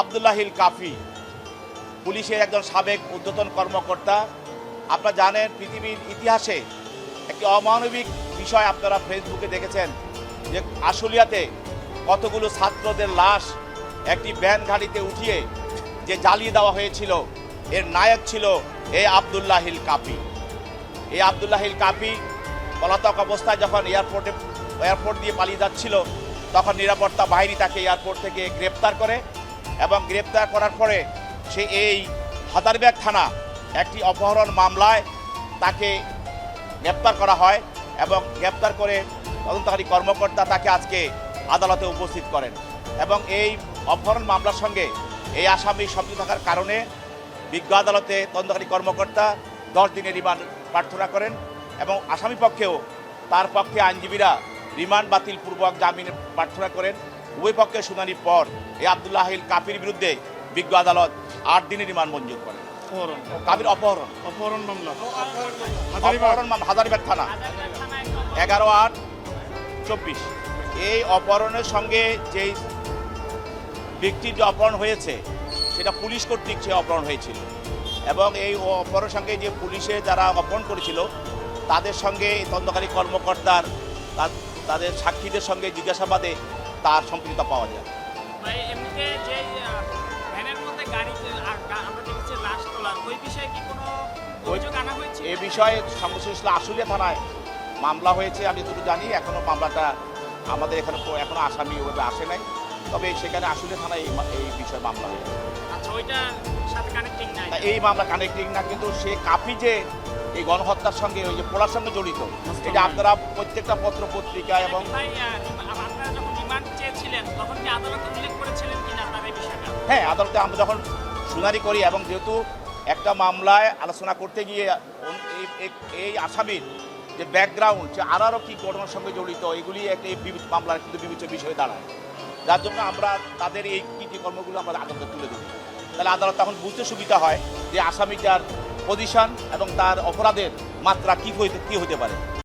আবদুল্লাহিল কাফি, পুলিশের একজন সাবেক ঊর্ধ্বতন কর্মকর্তা। আপনারা জানেন পৃথিবীর ইতিহাসে একটি অমানবিক বিষয় আপনারা ফেসবুকে দেখেছেন, যে আশুলিয়াতে কতগুলো ছাত্রদের লাশ একটি ভ্যান গাড়িতে উঠিয়ে যে জ্বালিয়ে দেওয়া হয়েছিল, এর নায়ক ছিল এ আবদুল্লাহিল কাপি এই আবদুল্লাহিল কাপি পলাতক অবস্থায় যখন এয়ারপোর্টে, এয়ারপোর্ট দিয়ে পালিয়ে যাচ্ছিল, তখন নিরাপত্তা বাহিনী তাকে এয়ারপোর্ট থেকে গ্রেপ্তার করে এবং গ্রেপ্তার করার পরে সে এই হাতারব্যাগ থানা একটি অপহরণ মামলায় তাকে গ্রেপ্তার করা হয় এবং গ্রেপ্তার করে তদন্তকারী কর্মকর্তা তাকে আজকে আদালতে উপস্থিত করেন। এবং এই অপহরণ মামলার সঙ্গে এই আসামি সংযুক্ত থাকার কারণে বিজ্ঞ আদালতে তদন্তকারী কর্মকর্তা দশ দিনের রিমান্ড প্রার্থনা করেন এবং আসামি পক্ষেও তার পক্ষে আইনজীবীরা রিমান্ড বাতিল পূর্বক জামিন প্রার্থনা করেন। উভয় পক্ষের শুনানির পর এই আবদুল্লাহিল কাপির বিরুদ্ধে বিজ্ঞ আদালত আট দিনের রিমান্ড মঞ্জুর করে কাবির অপহরণ। অপহরণ মামলা। অপহরণ মামলা হাজারিবাগ থানা। এগারো আট চব্বিশ। এই অপহরণের সঙ্গে যেই ব্যক্তির যে অপহরণ হয়েছে সেটা পুলিশ কর্তৃক সে অপহরণ হয়েছিল। এবং এই অপহরণের সঙ্গে যে পুলিশে যারা অপহরণ করেছিল তাদের সঙ্গে এই তদন্তকারী কর্মকর্তার তাদের সাক্ষীদের সঙ্গে জিজ্ঞাসাবাদে তার সম্পৃক্ততা পাওয়া যায়। এ বিষয়ে ইসলাম আশুলিয়া থানায় মামলা হয়েছে আমি যতটুকু জানি। এখনও মামলাটা আমাদের এখানে কো- এখনও আসামি ওভাবে আসে নাই। তবে সেখানে আশুলিয়া থানায় এই এই বিষয়ে মামলা হয়েছে। আচ্ছা এই মামলা কানেক্টিং না কিন্তু সে কাপি যে এই গণহত্যার সঙ্গে ওই যে পোলার সঙ্গে জড়িত এটা আপনারা প্রত্যেকটা পত্র পত্রিকা এবং হ্যাঁ আদালতে আমরা যখন শুনানি করি এবং যেহেতু একটা মামলায় আলোচনা করতে গিয়ে এই- আসামির যে ব্যাকগ্রাউন্ড যে আর আরও কী ঘটনার সঙ্গে জড়িত, এগুলি একটা মামলার কিন্তু বিবেচ্য বিষয়ে দাঁড়ায়। যার জন্য আমরা তাদের এই কৃতিকর্মগুলো আমরা আদালতে তুলে দেবো তাহলে আদালত তখন বুঝতে সুবিধা হয় যে আসামিটার পজিশন এবং তার অপরাধের মাত্রা কী হইতে কী হতে পারে।